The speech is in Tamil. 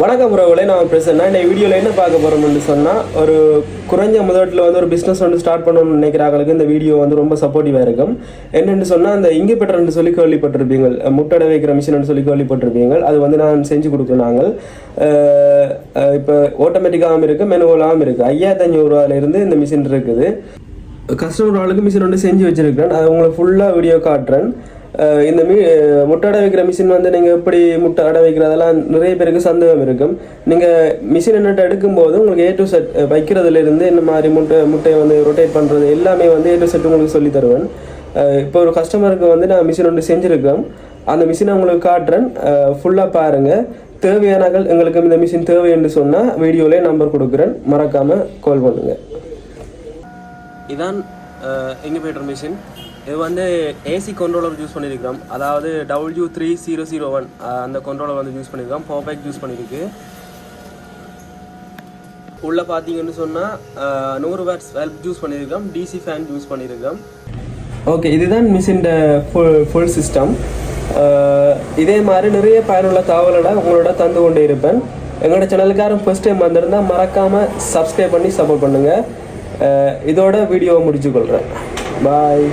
வணக்கம் உறவுகளை நான் பேசுகிறேன் இந்த வீடியோவில் என்ன பார்க்க போகிறோம்னு சொன்னால் ஒரு குறைஞ்ச முதலீட்டில் வந்து ஒரு பிஸ்னஸ் வந்து ஸ்டார்ட் பண்ணணும்னு நினைக்கிறாங்களுக்கு இந்த வீடியோ வந்து ரொம்ப சப்போர்ட்டிவாக இருக்கும். என்னென்னு சொன்னால் அந்த இங்கிபெட்டர்னு சொல்லி கேள்விப்பட்டிருப்பீங்க முட்டடை வைக்கிற மிஷின் சொல்லி கேள்விப்பட்டிருப்பீங்க அது வந்து நான் செஞ்சு கொடுக்குறோம் நாங்கள். இப்போ ஆட்டோமேட்டிக்காகவும் இருக்குது மெனுவலாகவும் இருக்குது ஐயாயிரத்தி அஞ்சூறுவாலேருந்து இந்த மிஷின் இருக்குது. கஸ்டமர் ஆளுக்கு மிஷின் வந்து செஞ்சு வச்சுருக்கிறேன். அது உங்களுக்கு ஃபுல்லாக வீடியோ காட்டுறேன். இந்த மீ முட்டை அடை வைக்கிற மிஷின் வந்து நீங்கள் எப்படி முட்டை அடை வைக்கிறதெல்லாம் நிறைய பேருக்கு சந்தேகம் இருக்கும். நீங்கள் மிஷின் என்னட்டு எடுக்கும்போது உங்களுக்கு ஏ டு செட் வைக்கிறதுலேருந்து இந்த மாதிரி முட்டை முட்டையை வந்து ரொட்டேட் பண்ணுறது எல்லாமே வந்து ஏ டு செட் உங்களுக்கு சொல்லி தருவேன். இப்போ ஒரு கஸ்டமருக்கு வந்து நான் மிஷின் ஒன்று செஞ்சுருக்கேன். அந்த மிஷினை உங்களுக்கு காட்டுறேன். ஃபுல்லாக பாருங்கள் தேவையானாக்கள் எங்களுக்கு இந்த மிஷின் தேவை என்று சொன்னால் வீடியோலேயே நம்பர் கொடுக்குறேன். மறக்காமல் கால் பண்ணுங்கள் இதான் இங்கிபேட்டர் மிஷின் இது வந்து ஏசி கண்ட்ரோலர் யூஸ் பண்ணியிருக்கிறோம் அதாவது W three zero zero one அந்த கண்ட்ரோலர் வந்து யூஸ் பண்ணியிருக்கோம் பவர் பேக் யூஸ் பண்ணியிருக்கு உள்ளே பார்த்தீங்கன்னு சொன்னால் நூறு வேட்ஸ் வெல்ப் யூஸ் பண்ணியிருக்கோம் டிசி ஃபேன் யூஸ் பண்ணியிருக்கோம் ஓகே இதுதான் மிஷின் ஃபுல் ஃபுல் சிஸ்டம் இதே மாதிரி நிறைய பயனுள்ள தகவலோட உங்களோட தந்து கொண்டே இருப்பேன். எங்களோட சேனலுக்காரன் ஃபர்ஸ்ட் டைம் வந்திருந்தால் மறக்காமல் சப்ஸ்கிரைப் பண்ணி சப்போர்ட் பண்ணுங்கள் இதோட வீடியோவை முடிச்சுக்கொள்கிறேன் பாய்